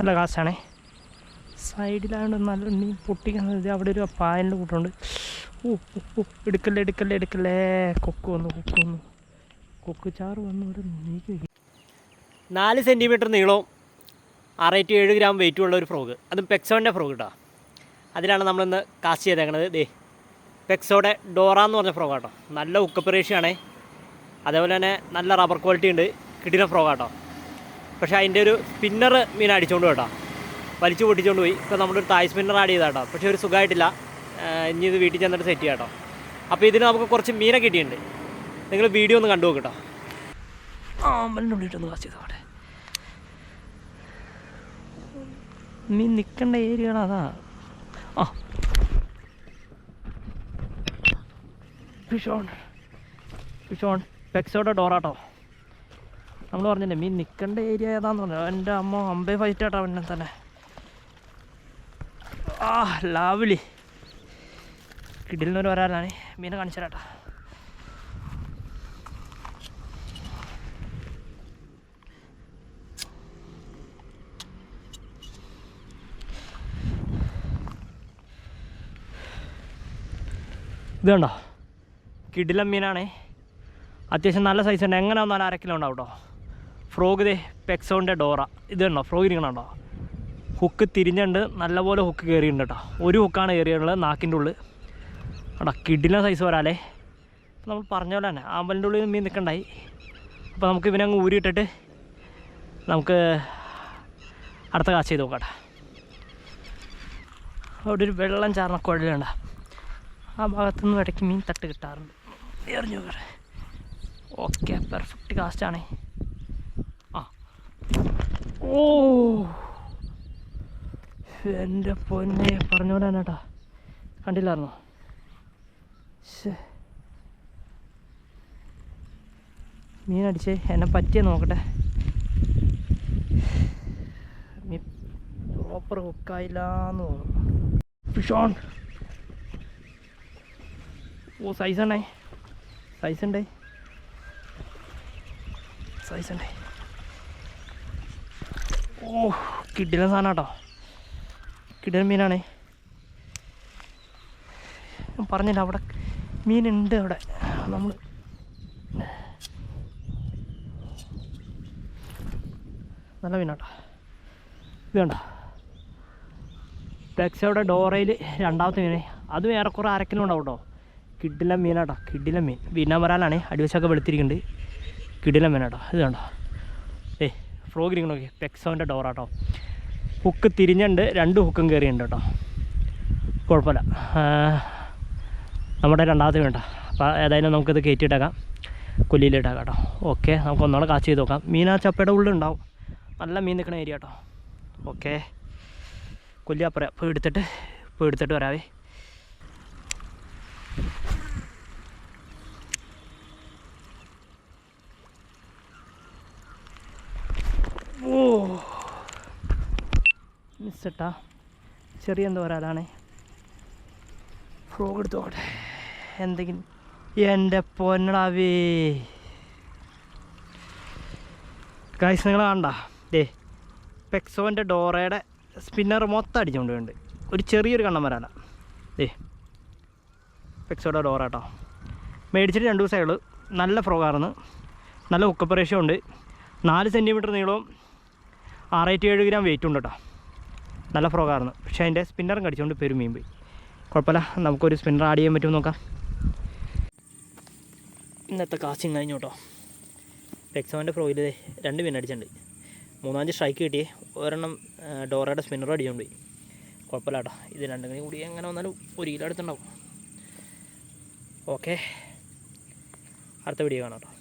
നല്ല കാശാണേ. സൈഡിലായതുകൊണ്ട് നല്ല മീൻ പൊട്ടിക്കുന്നത് അവിടെ ഒരു പായലിന്റെ കൂട്ടുണ്ട് ഓ ഓ, എടുക്കല്ലേ എടുക്കല്ലേ എടുക്കല്ലേ. കൊക്ക് വന്നു കൊക്ക് വന്നു. കൊക്ക് ചാറ് വന്നു ഇവിടെ നീക്കി നാല് സെന്റിമീറ്റർ നീളവും ആറ് ടു ഏഴ് ഗ്രാം വെയിറ്റും ഉള്ള ഒരു ഫ്രോഗ്. അതും പെക്സോന്റെ ഫ്രോഗ് കേട്ടോ അതിലാണ് നമ്മളിന്ന് കാസ്റ്റ് ചെയ്തേക്കണത്. ദേ പെക്സോടെ ഡോറ എന്ന് പറഞ്ഞ ഫ്രോഗ് കേട്ടോ നല്ല ഉക്കപ്പറേഷ്യാണേ അതേപോലെ തന്നെ നല്ല റബ്ബർ ക്വാളിറ്റി ഉണ്ട്. കിടിന ഫ്രോഗ് കേട്ടോ പക്ഷേ അതിന്റെ ഒരു സ്പിന്നർ മീൻ അടിച്ചുകൊണ്ട് കേട്ടോ. വലിച്ചു പൊട്ടിച്ചുകൊണ്ട് പോയി. ഇപ്പോൾ ഒരു തായ് സ്പിന്നർ ആഡ് ചെയ്താ കേട്ടോ. പക്ഷേ ഒരു സുഖമായിട്ടില്ല. ഇനി ഇത് വീട്ടിൽ ചെന്നിട്ട് സെറ്റ് ചെയ്യാം കേട്ടോ. അപ്പോൾ ഇതിന് നമുക്ക് കുറച്ച് മീനെ കിട്ടിയിട്ടുണ്ട്. നിങ്ങൾ വീഡിയോ ഒന്ന് കണ്ടു കേട്ടോ. ആ അമ്പലിന്റെ കാസ്റ്റ് ചെയ്തോട്ടെ. മീൻ നിൽക്കേണ്ട ഏരിയയാണ് അതാ. ആ. ഫിഷ് ഓൺ പെക്സോടെ ഡോറാട്ടോ നമ്മൾ പറഞ്ഞില്ലേ മീൻ നിൽക്കേണ്ട ഏരിയ ഏതാന്ന് പറഞ്ഞു. എന്റെ അമ്മ അമ്പേ ഫൈറ്റ് ആട്ടോ പിന്നെ തന്നെ. ആ ലാവിലി കിടിലിനൊരു വരാനാണ്. മീനെ കാണിച്ചു ഇതുണ്ടോ ഇത് കണ്ടോ? കിടിലം മീനാണേ. അത്യാവശ്യം നല്ല സൈസ് ഉണ്ട്. എങ്ങനെ വന്നാലും അര കിലോ ഉണ്ടാവും കേട്ടോ. ഫ്രോഗ് ദേ പെക്സോണിന്റെ ഡോറ. ഇത് കണ്ടോ? ഫ്രോഗ് ഇരിക്കണുണ്ടോ ഹുക്ക് തിരിഞ്ഞുണ്ട് നല്ലപോലെ ഹുക്ക് കയറിയിട്ടുണ്ട് കേട്ടോ ഒരു ഹുക്കാണ് കയറിയുള്ളത് നാക്കിന്റെ ഉള്ളിൽ. കേട്ടോ കിഡിലെ സൈസ് വരാലേ നമ്മൾ പറഞ്ഞ പോലെ തന്നെ ആമ്പലിന്റെ ഉള്ളിൽ മീൻ നിൽക്കണ്ടായി. അപ്പോൾ നമുക്ക് ഇവനെ അങ്ങ് ഊരിയിട്ടിട്ട് നമുക്ക് അടുത്ത കാശ് ചെയ്ത് നോക്കാം അവിടെ ഒരു വെള്ളം ചാർന്ന കുഴലുണ്ട ആ ഭാഗത്തു നിന്ന് ഇടയ്ക്ക് മീൻ തട്ട് കിട്ടാറുണ്ട്. എറിഞ്ഞു ഓക്കെ പെർഫെക്റ്റ് കാസ്റ്റാണേ ഓ എന്റെ പൊന്നെ പറഞ്ഞ പോലെ തന്നെ കേട്ടാ കണ്ടില്ലായിരുന്നോ മീനടിച്ച് എന്നെ പറ്റിയ നോക്കട്ടെ. മീ പ്രോപ്പർ ഹുക്കായില്ലാന്ന് തോന്നുന്നു. ഓ സൈസ് ഉണ്ടേ. സൈസ് ഉണ്ടേ. സൈസ് ഉണ്ടേ. ഓ കിഡിലെ സാധനം കേട്ടോ കിടിലൻ മീനാണേ. ഞാൻ പറഞ്ഞില്ല അവിടെ മീനുണ്ട് അവിടെ. നമ്മൾ നല്ല മീനാട്ടോ. ഇത് കണ്ടോ? ഫ്ലെക്സയുടെ ഡോറയിൽ രണ്ടാമത്തെ മീനെ. അതും ഏറെക്കുറെ അരക്കിലും ഉണ്ടാവും കേട്ടോ. കിഡില മീനാട്ടോ കിഡില മീൻ. വീനാമരാലാണ് അടിവശമൊക്കെ വെളുത്തിരിക്കുന്നുണ്ട് കിഡില മീനാട്ടോ ഇത് കണ്ടോ? ഫ്രോഗ് ഇരിക്കണം നോക്കി പെക്സോന്റെ ഡോറാട്ടോ ഹുക്ക് തിരിഞ്ഞുണ്ട് രണ്ട് ഹുക്കും കയറിയുണ്ട് കേട്ടോ. കുഴപ്പമില്ല. നമ്മുടെ രണ്ടാമത്തെ വേണ്ട അപ്പോൾ ഏതായാലും നമുക്കിത് കയറ്റിയിട്ടേക്കാം. കൊല്ലിയിലിട്ടേക്കാം കേട്ടോ. ഓക്കെ നമുക്ക് ഒന്നുകൂടെ കാച്ച് ചെയ്ത് നോക്കാം. മീൻ ആ ചപ്പയുടെ ഉള്ളിൽ ഉണ്ടാവും. നല്ല മീൻ നിൽക്കണ ഏരിയ കേട്ടോ ഓക്കെ കൊല്ലി അപ്പുറം ഇപ്പോൾ എടുത്തിട്ട് ഇപ്പോൾ എടുത്തിട്ട് വരാവേ ഓ മിസ്സട്ടാ ചെറിയ എന്തോ വരാലാണേ ഫ്രോഗ് എടുത്തോട്ടെ. എന്തെങ്കിലും എന്റെ പൊന്നടാവേ. ഗൈസ് നിങ്ങൾ കണ്ട? ദേ പെക്സോന്റെ ഡോറയുടെ സ്പിന്നർ മൊത്തം അടിച്ചുകൊണ്ട് ഉണ്ട് ഒരു ചെറിയൊരു കണ്ണം വരാല ദേ പെക്സോയുടെ ഡോറ കേട്ടോ. മേടിച്ചിട്ട് രണ്ട് ദിവസമേ ഉള്ളൂ. നല്ല ഫ്രോഗായിരുന്നു നല്ല ഉക്കപ്പറേഷ്യം ഉണ്ട്. നാല് സെന്റിമീറ്റർ നീളവും ആറായിരത്തി ഏഴ് ഗ്രാം വെയിറ്റും ഉണ്ട് കേട്ടോ. നല്ല ഫ്രോഗായിരുന്നു. പക്ഷേ അതിന്റെ സ്പിന്നറും കടിച്ചുകൊണ്ട് പേരും മീൻ പോയി. കുഴപ്പമില്ല. നമുക്കൊരു സ്പിന്നർ ആഡ് ചെയ്യാൻ പറ്റുമോ നോക്കാം. ഇന്നത്തെ കാസ്റ്റിംഗ് കഴിഞ്ഞു കേട്ടോ. പെക്സോന്റെ ഫ്രോയിൽ രണ്ട് മീൻ അടിച്ചിട്ടുണ്ട്. മൂന്നാഞ്ച് സ്ട്രൈക്ക് കിട്ടിയേ. ഒരെണ്ണം ഡോറയുടെ സ്പിന്നറും അടിച്ചുകൊണ്ട് പോയി. കുഴപ്പമില്ല കേട്ടോ. ഇത് രണ്ടും കൂടി എങ്ങനെ വന്നാലും ഒരു കിലോ അടുത്തുണ്ടാവും. ഓക്കെ. അടുത്ത വീഡിയോ കാണാം